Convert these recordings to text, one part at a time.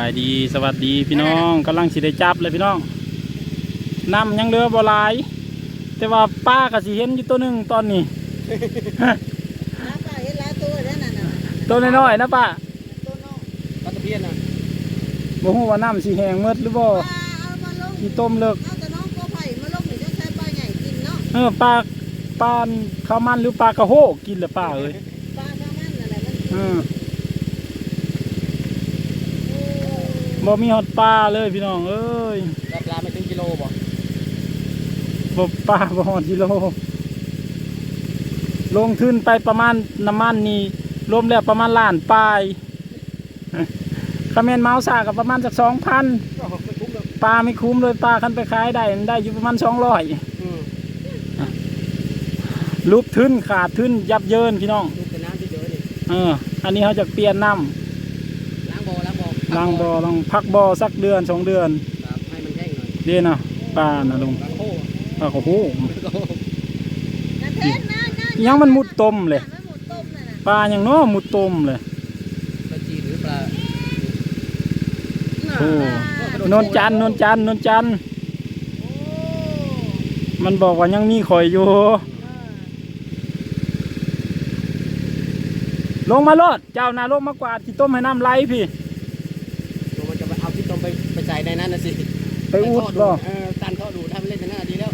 ายดีสวัสดีพี่น้องกำลังสิได้จับเลยพี่น้องน้ำยังเหลือบ่หลาย แต่ว่าป้าก็สิเห็นอยู่ตัวหนึ่งตอนนี้น้าป้าเห็นหลายตัวแล้วนั่นน่ะตัวน้อยๆนะป้าตัวน้องปลาตะเพียนน่ะบ่ฮู้ว่าน้ำสิแห้งหมดหรือบ่ป้าเอามาลงสิต้มเลิกเอาแต่น้องก็ไผ่มาลงนี่จะใช้ปลาใหญ่กินเนาะเออปลาปลาข้าวมันหรือปลากระโฮกกินเหรือป้าเอ้ยปลาข้าวมันอะไรมัน เออ โอ้ บ่มีฮอดปลาเลยพี่น้องเอ้ยปลาปลาไม่ถึงกิโลบ่บ่ปลาบ่ฮอดกิโล ลงทุนไปประมาณน้ำมันนี่รวมแล้วประมาณล้านปลายคาเมนเมาส์ซากับประมาณจากสองพันก็ไม่คุ้มหรอกปลาไม่คุ้มเลยปลาคันไปขายได้ได้อยู่ประมาณสองร้อยอืมรูปทึนขาดทึนยับเยินพี่น้องลูกแต่น้ำที่เยอะนี่เอออันนี้เขาจะเปลี่ยนน้ล้างบ่อ ล้างบ่อำล้างบ่อต้องพักบ่อสักเดือนสองเดือนครับให้มันแห้งหน่อยเดียวนะปลานะลุงล้างโค้ปลาโอ้โหก็นั่นเทนนะนะยังมันมุดต้มเลยมันหมดต้มน่ะนะปลาอย่างน้อมุดต้มเลยปลาจีนหรือปลาโอ้นนจันทร์นนจันทร์นนจันทร์โอ้มันบอกว่ายังมีข่อยอยู่เออลงมาโลดเจ้านาลงมากวาดที่ต้มให้น้ำไหลพี่ นนั้นน่ะสิไปอุดทบ่เออตันเขาดูถ้ามันเล่นในนั้นดีแล้ว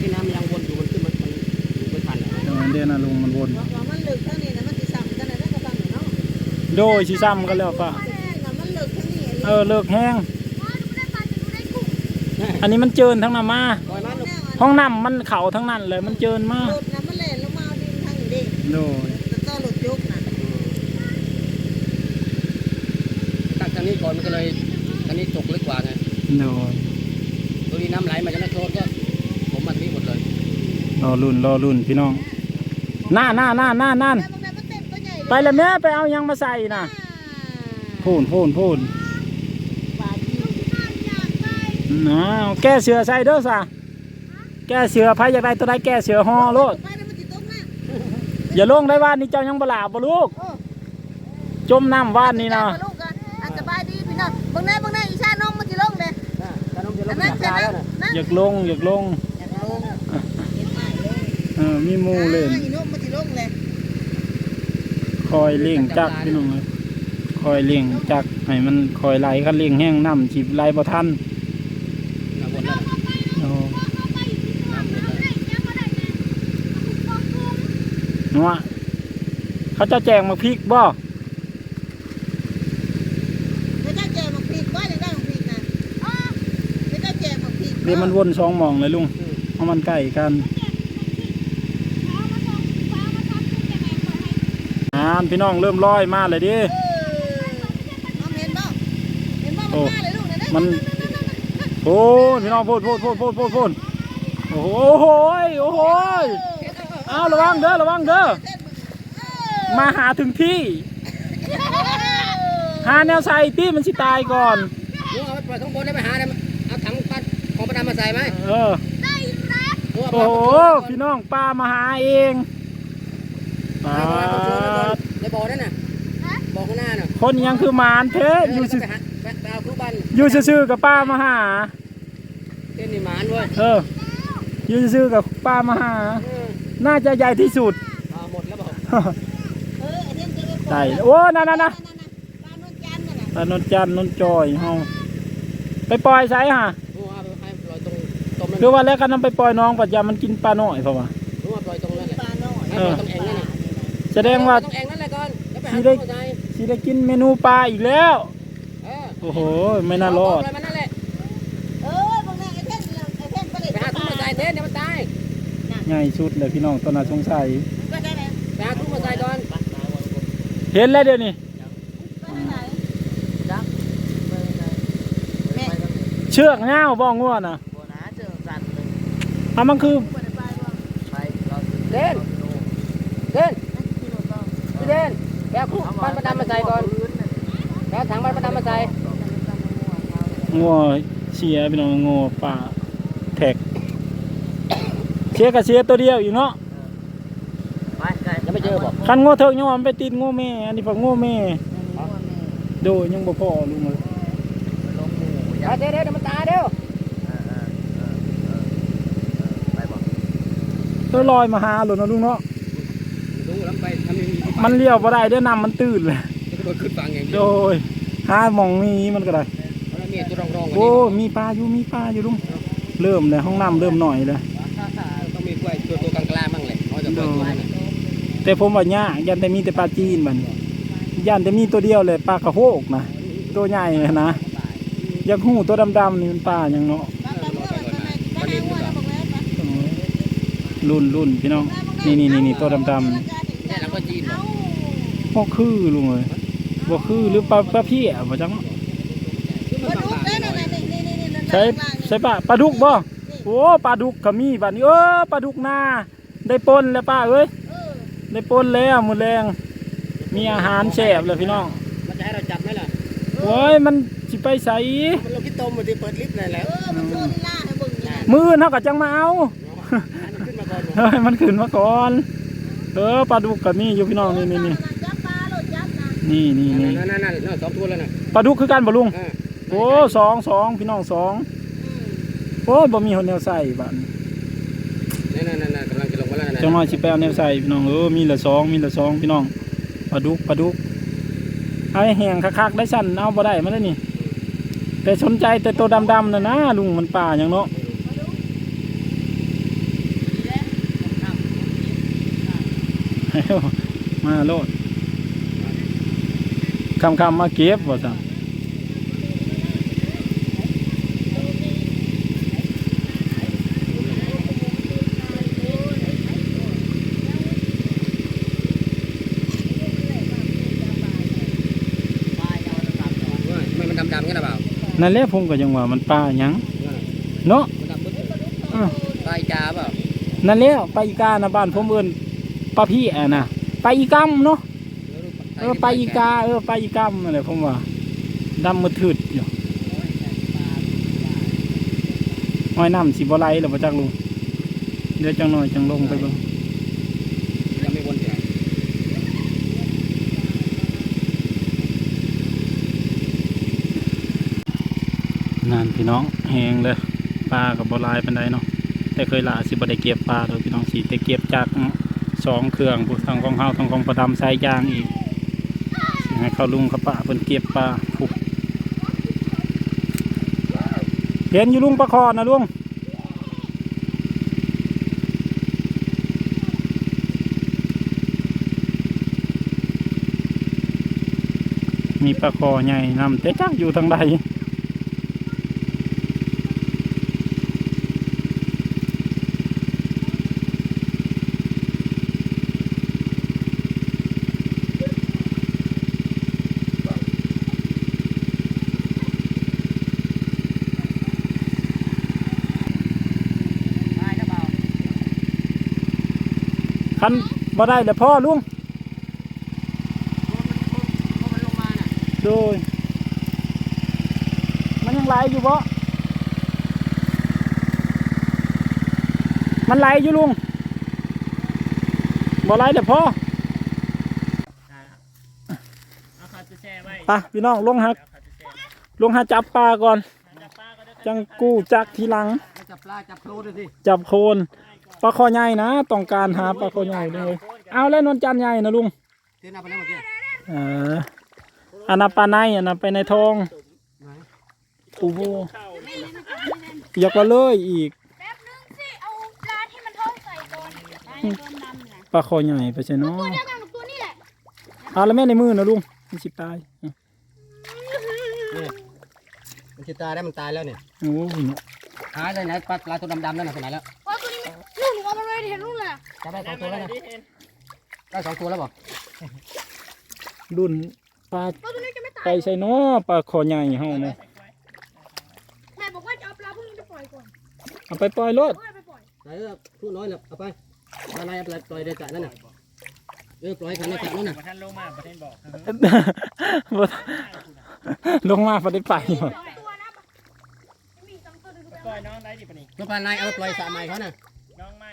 ที่น้ำยังวนอยู่มันขึ้นมันมันอยู่ไม่ทันอะเดี๋ยวเดี๋ยวนะลุงมันวนว่าว่ามันลึกเท่านี้นะมันสิซ้ำกันได้ก็ซ้ำเนาะโดยสิซ้ำกันแล้วป้าว่ามันลึกเท่านี้เออเลิกแห้ง อันนี้มันเจินทั้งน้ำมา ปล่อยมันลูก ห้องน้ำมันเข่าทั้งนั้นเลยมันเจินมากรถน้ำมันแล่นลงมาเอาดินทางนี้ดิโดย แล้วก็รถยกน่ะ ตักทางนี้ก่อนมันก็เลย ทางนี้ตกลึกกว่าไงโดยตัวนี้น้ำไหลมาจากนักโทษก็ผมมันนี้หมดเลยรอรุ่นรอรุ่นพี่น้องน่าน่าน่าน่านั่นแล้วมันมันเต็มตัวใหญ่ไปแล้วแม่ไปเอายังมาใส่น่ะพูนพูนพูนปลาจีนน้าวแก้เสือใส่เด้อซะแก้เสือไผอยากได้ตัวใดแก้เสือห่อโลดไปแล้วมันจิตกนะอย่าลงได้ว่านนี่เจ้ายังบลาบบ่ลูกโอ้จมน้ำว่านนี่นะลูกกันอะ องจะลอังนไปนั้นจับใช่ปลาไหมแล้วนะนั่นอยากลงอยากลงอยากลงเห็นไหมเลยเออมีหมูเล่นอีน้องมันจิลงเลยคอยเลี้ยงจักพี่น้องเอ้ยคอยเลี้ยงจักให้มันคอยไหลคันเลี้ยงแห้งน้ำจีบไหลบ่ทันน้ำวนแล้วโอ้น้ำวนแล้วนัวเขาจะแจกมาพริกบ่ ไม่ได้แจกมาพีกว่าเลยได้มาพีกนะไม่ได้แจกมาพีก เดี๋ยวมันวนสองหมองเลยลุงเพราะมันใกล้กันอ่านพี่น้องเริ่มลอยมาเลยดิเออน้องเห็นบ่เห็นบ่มันมาเลยลูกนะมันโอ้ยพี่น้องพูดพูดพูดพูดพูดพูดโอ้โหโอ้โหเอาระวังเด้อระวังเด้อมาหาถึงที่หาแนวใส่ที่มันสิตายก่อนลูกเอาไปปล่อยข้างบนได้ไปหาได้ ของประดามาใส่ไหมเออลูกเอาโอ้ไปโหปล่อยข้างบนพี่น้องป้ามาหาเองปาดในบ่อนั่นน่ะบ่อข้างหน้าน่ะคนยังคือหมานเทเอออยู่แล้วซื่อก็ไปหาไปไปเอาครูบันอยู่ซื่อๆกับป้ามาหาเต้นนี่หมานเว้ยเอออยู่ซื่อๆกับป้ามาหาเออน่าจะใหญ่ที่สุดเอาหมดแล้วบอกเออไอ้เรื่องจะไปใช่โอ้นั่นนั่นนะปลานวลจันทร์น่ะตานนจันทร์นนจอยเฮาไปปล่อยไสฮะ คือว่าแล้วกันนำไปปล่อยน้องปัจจามันกินปลาน้อยเพราะว่าลูกเอาปล่อยตรงนั้นแหละปลาน้อยให้ปล่อยตรงแอ่งนั่นน่ะแสดงว่าตรงแอ่งนั่นแหละก่อนแล้วไปหาสิครูได้บันไดสิได้กินเมนูปลาอีกแล้วเออโอ้โหไม่น่ารอดเาปล่ยมันนั่นแหละเออบางแน่ไอ้เท่นไอ้เท่นก็เลยไปหาครูบันไดเต้นเดี๋ยวมันตายใหญ่สุดเลยพี่น้องตอนน่าสงสัยก็ได้แล้วไปหาครูบันไดก่อนเห็นแล้วเดี๋ยวนี้ไปไหนแม่เชือกเงาวบ้องง่วน่ะ บัวนะเจอสันเลย อะมันคือบัวได้ไปบ่ไปเราเต้นเต้นที่รถต้องพี่เต้นไปเอาครูบันประดามาใส่ก่อนไปเอาถังบันประดามาใส่ง่วเสียพี่น้องง่วปลาแท็กเสียกับเสียตัวเดียวอยู่เนาะไปยังไม่เจอบอกคันง่วเถิกยังว่ามันไปติดง่วแม่อันนี้ฝักง่วแม่แโดยยังบ่พอลุงเลยลงหมู่เดี๋ยวเดี๋ยวเดี๋ยวมันตายเดี๋ยว ไปบอก ตัวลอยมาหาหลุนนะลุงเนาะดูแล้วไปทำยังมีมันเลี้ยวบ่ได้เด้อนำมันตื่นเลยก็ขึ้นฟังอย่างเดีโดยวยหาหมองมีมันก็ได้ แล้วมีตัวรองรองโอ้ มีปลาอยู่ มีปลาอยู่ลุงเริ่มเลยห้องน้ำเริ่มหน่อยเลยต้องมีกล้วยตัวตัวกลางกลางบ้างเลยเขาจะกล้วยตัวนี้แต่ผมว่ายากยันแต่มีแต่ปลาจีนมันยันแต่มีตัวเดียวเลยปลากระโฮกนะตัวใหญ่เลยนะอยักหูตัวดำๆนี่มันปลาอย่างเนาะ รุ่นรุ่นพี่น้อง นี่นี่นี่นี่ตัวดำนี่แล้วก็จีนเอาๆพวกคือลุงเลยบ่คือหรือปลาปลาเพี้ยบ่จังมาดูได้นั่นนี่นี่นี่นี่ใช้ใช้ปลาปลาดุกบ่โอ้ปลาดุกก็มีบัดนี้เออปลาดุกนาได้ปนแล้วป้าเอ้ยเออได้ปนแล้วมื้อแรง มีอาหารแซ่บเลยพี่น้องมันจะให้เราจับไหมล่ะโอ้ยมันสิไปใส่มันเราคิดต้มมันที่เปิดลิฟต์เลยแหละเออมันโซนิล่าให้เบิ่งนี่มือเฮาก็จังมาเอาขึ้นมาก่อน เฮ้ยมันขึ้นมาก่อน เออปลาดุกก็มีอยู่พี่น้องนี่นี่นี่จับปลาโลดจับนะนี่นี่นี่นั่นนั่นนั่นสองตัวแล้วนะปลาดุกคือกันบ่ลุงอ่าโอ้สองสองพี่น้องสองโอ้ยบ่มีคนแนวใส่บัดนี้นั่นนั่นนั่นกำลังจะลงมาแล้วนะจังน้อยสิไปเอาแนวใส่พี่น้องเออมีละสองมีละสองพี่น้องปลาดุกปลาดุกเอาให้แห้งคักๆได้สั่นเอาบ่ได้มาแล้วนี่ แต่สนใจแต่ตัวดำๆน่ะนะลุงมันป่าอย่างเนาะ มาโลดคำคำๆมาเก็บว่าสั่นไม่มันดำดำกันหรือเปล่านั่นแหละผมก็ยังว่ามันป่าหยังเนาะมันดำปึ๊ดอ้าวปลายจ้าเปล่านั่นแหละไปอีกานะบ้านผมเอิ้น ปลาพี่อะนะไปอีกำเนาะเออไปอีกาเออไปอีกำนั่นแหละผมว่าดำมือถืดอยู่ห้อยน้ำสิบ่ไหลแล้วบ่จักลุงเดี๋ยวจังหน่อยจังลงไปบิ่งนั่นพี่น้องแหงเลยปลากับบ่หลายปานใดเนาะแต่เคยลาสิบได้เก็บปลาดอกพี่น้องสิแต่เก็บจาก สองเครื่องผู้ทางของเฮาทางของประดำสายยางอีกให้เขาลุงเขาป้าเพิ่นเก็บปลาผู้เห็นอยู่ลุงปลาคอนะลุงมีปลาคอใหญ่นำแต่จักอยู่ทางใด ตายหรือเปล่า คันบ่ได้เดี๋ยวพ่อลุงมันลงมาน่ะโดย มันยังไหลอยู่บ่มันไหลอยู่ลุงบ่ไหลเดี๋ยวพ่อไปพี่น้องลงหาลงหาจับปลาก่อน จังกู้จักทีหลัง จับปลาจับโคลนเลยสิจับโคน ปลาคอใหญ่นะต้องการหาปลาคอใหญ่เลย เอาแล้วนวลจันทร์ใหญ่นะลุงเที่ยวหน้าไปแล้วเมื่อกี้เอออันนั้นปลาในอันนั้นไปในทองโอ้โหอยากละเลยอีกแป๊บนึงสิเอาปลาที่มันท้องใส่ก่อนปลาที่โดนดำน่ะปลาคอใหญ่ไปใช่เนาะตัวเดียวกันกับตัวนี้แหละเอาแล้วแม่ในมือนะลุงมันสิตายมันจะตายได้มันตายแล้วเนี่ยโอ้ยหายเลยไหนปลาปลาตัวดำๆนั่นน่ะไปไหนแล้ว ปลาตัวนี้ลูกหนู เอามาเลยเห็นลูกเลยอะจับได้สองตัวแล้วนะได้สองตัวแล้วบอกรุ่นปลาปลาตัวนี้จะไม่ตายไปใช่เนาะปลาคอใหญ่เฮาเนี่ยแม่บอกว่าจะเอาปลาพวกนี้ไปปล่อยก่อนเอาไปปล่อยรถเอาไปปล่อยไหนเออพูดน้อยแล้วเอาไปปลาในเอาไปปล่อยในกะนั่นน่ะเออปล่อยขันในกะนั่นน่ะบ่ลงมาพอได้ไปบ่สองตัวนะมีสองตัวหนึ่งตัวแล้วปลาในเอาไปปล่อยสระใหม่เขาน่ะน้องใหม่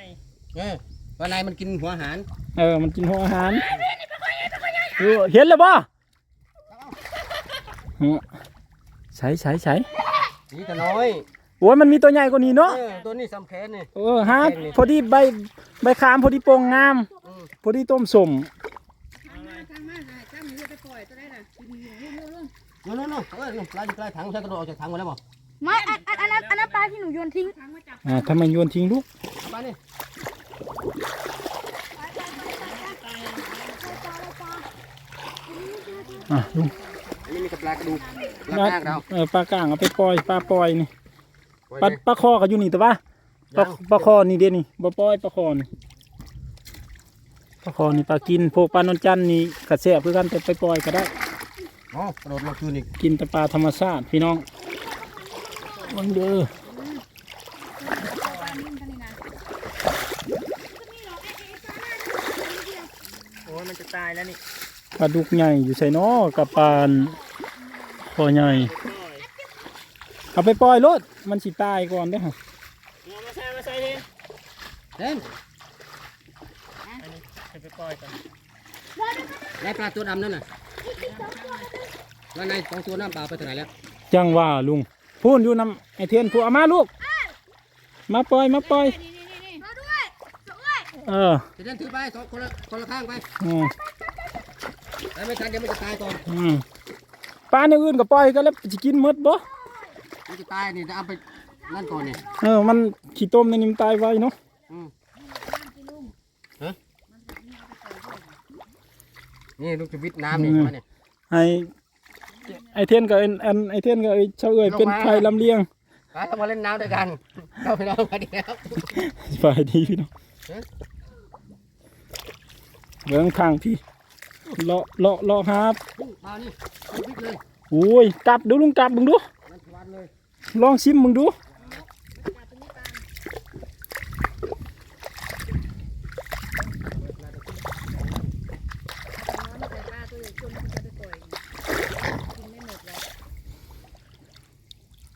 เออปลาในมันกินหัวอาหารเออ มันกินหัวอาหารเออเห็นแล้วบ่หัวใช้ใช้ใช้นี่แต่น้อยโอ้ยมันมีตัวใหญ่กว่านี้เนาะเออตัวนี้สำแขนนี่เออฮะพอดีใบใบขามพอดีโปร่งงามอืมพอดีต้มสมทางมาทางมาหายจ้ามีเลือดไปปล่อยตัวได้น่ะกินอยู่เรื่องเรื่องนู่นนู่นนู่นเออนี่ปลาอยู่ใกล้ถังใช้กระโดดออกจากถังมาแล้วบ่ไม่อันอันอันนั้นอันนั้นปลาที่หนูโยนทิ้งทางมาจับอ่าทำไมโยนทิ้งลูกเอาไปนี่ อะลุงอันนี้มีกับปลากระดูกปลาก้างเราเออปลากลางเอาไปปล่อยปลาปล่อยนี่ปล่อยปลาเลยปลาคอก็อยู่นี่แต่ว่าปลายังปลาคอนี่เด่นนี่บ่ปล่อยปลาคอนี่ปลาคอนี่ปลากินพวกปลานนจันทร์นี่กระแสบคือกันแต่ไปปล่อยก็ได้อ๋อกระโดดลงคืนอีกกินแต่ปลาธรรมชาติพี่น้องมันเด้อ โอ้ยมันจะ ตายแล้วนี่ปลาดุกใหญ่อยู่ใส่นอกับปลาคอใหญ่เอาไปปล่อยรถมันสิตายก่อนเด้อฮะมาใส่มาใส่ดิเห็นไปปล่อยก่อนไอ้ปลาตัวดำนั่นน่ะแล้วในสองตัวน้ำปลาไปถึงไหนแล้วจังว่าลุงพูนอยู่นำไอเทียนพูเอามาลูก มาปล่อยมาปล่อยมาด้วยด้วย เออจะเดินถือไปสองคนละคนละข้างไปอืมแล้วไม่ทันเดี๋ยวมันจะตายก่อนอืมปลาอย่างอื่นก็ปล่อยกันแล้วจะกินหมดบ่มันจะตายนี่จะเอาไปนั่นก่อนนี่เออมันขี้ต้มในนี้มันตายไวเนาะอืมฮะนี่ลูกจะวิทย์น้ำนี่มาเนี่ยไอไอเทียนกับไอ้อันไอเทียนกับไอเชาวเอ๋ยเป็นไผ่ลำเลียงไปต้องมาเล่นน้ำด้วยกันเข้าไปน้ำกันเดียวฝ่ายดีพี่น้อง เอ๊ะเบื้องข้างพี่เลาะเลาะเลาะครับมานี่เอาวิทย์เลยโอ้ยกลับดูลุงกลับมึงดูนั่นชวันเลยลองชิมมึงดู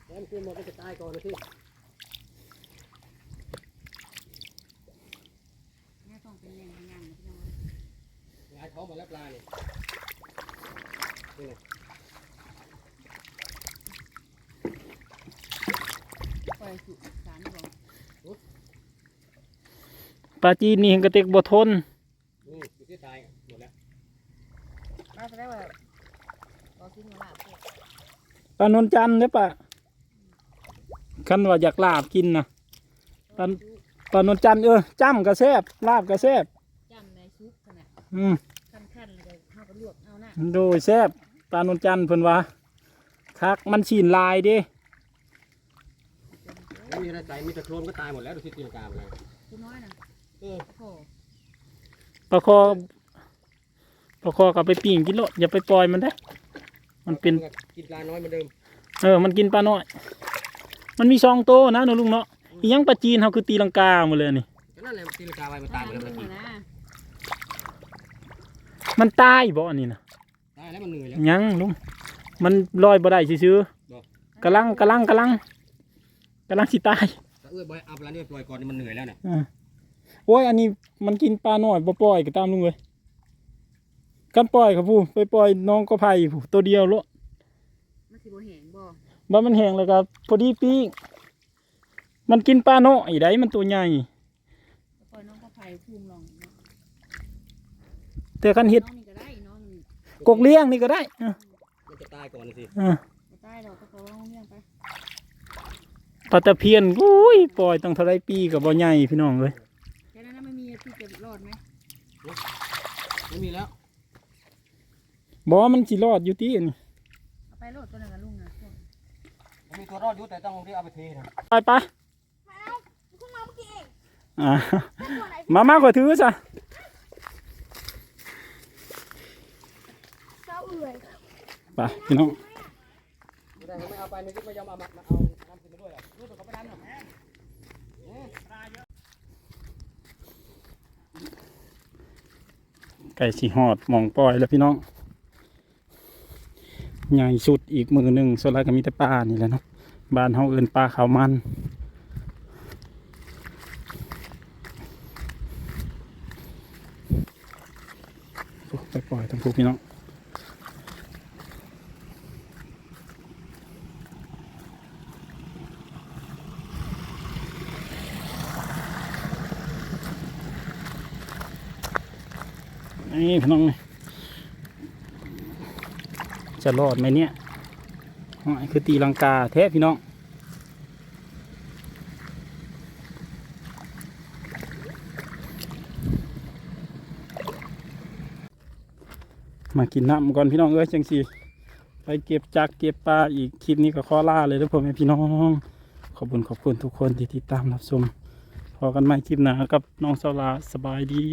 แล้วมันขึ้นมาก็จะตายก่อนนะพี่งายท้องหมดแล้วปลาเนี่ยนี่ไง ป ลาจีนนี่เห็นกระเตกบ่ทนนี่อยู่ที่ตายหมดแล้วมาแสดงว่าเรากินมาลาบปลานนจันทร์เด้อปะคันว่าอยากลาบกินนะปลาปลานนจันทร์เออจ้ำกระแซบลาบกระแซบจำในซุปขนาดอืมขั้นๆเลยเข้ากับลวกเอาหน้าโดยแซบปลานนจันทร์เพิ่นว่าคักมันฉีนลายเด้ไม่มีอะไรใส่มีแต่โคลนก็ตายหมดแล้วดูที่ตีนกาไปแล้ว ปลาคอปลาคอก็เอาไปปิ้งกินโลดอย่าไปปล่อยมันได้อมันเป็นกินปลาน้อยเหมือนเดิม เออ มันกินปลาน้อย มันมีซองโตวนะเนอะลุงเนาะอีหยังปลาจีนเขาคือตีลังกาหมดเลยนี่ก็นั่นแหละตีนกาไปมันตายหมดแล้วมันกินนะมันตายบ่อันนี้นะตายแล้วมันเหนื่อยแล้วยังลุงมันลอยบ่ได้ซื่อบ่ๆกำลังกำลังกำลังกำลังสิตายแต่เอ้ยบอยเอาปลาเนี่ยปล่อยก่อนนี่มันเหนื่อยแล้วเนี่ยอ่า โอ้ยอันนี้มันกินปลาน้อยบ่ปล่อยก็ตามลุงเลยกันปล่อยครับผู้ไปปล่อยน้องก็ไผ่ผู้ตัวเดียวโลดมันสิบ่แห้งบ่บ่มันแห้งแล้วก็พอดีปิ้งมันกินปลาน้อยได้มันตัวใหญ่ปล่อยน้องก็ไผ่ภูมิลองแต่คันเฮ็ดน้องนี่ก็ได้น้องนี่กกเลี้ยงนี่ก็ได้อะมันจะตายก่อนนะสิอะบ่ได้หรอกก็เขาลองเลี้ยงไปปลาตะเพียนอุ้ยปล่อยตั้งเท่าไรปีกับบ่ใหญ่พี่น้องเลย แค่นั้นนะไม่มีที่จะรอดไหม ไม่มีแล้วบ่มันสิรอดอยู่ที่นี่เอาไปโลดตัวนั้นกับลุงนะมันมีตัวรอดอยู่แต่ต้องรีบเอาไปเทนะไปไปเพิ่งมาเมื่อกี้เองอ่าตัวไหนมามาขอถือซะเจ้าเอื่อยไปพี่น้อง ไม่ได้ไม่เอาไปไม่ไม่ยอมเอามาเอาน้ำกินมาด้วยหรอกรู้ตัวเขาไปน้ำหรอก ไก่สีหอดมองปล่อยแล้วพี่น้องใหญ่สุดอีกมือหนึ่งโซล่าก็มีแต่ปลานี่แหละเนาะบ้านเฮาเอินปลาขาวมันไปปล่อยทั้งพวกพี่น้อง นี่พี่น้องจะรอดไหมเนี่ยคือตีลังกาแท้พี่น้องมากินน้ำก่อนพี่น้องเอ้ยจังสีไปเก็บจักเก็บปลาอีกคลิปนี้ก็ข้อล่าเลยทุกพ่อแม่พี่น้อง ขอบคุณขอบคุณทุกคนที่ติดตามรับชมพอกันใหม่คลิปหน้ากับน้องสาวลาสบายดี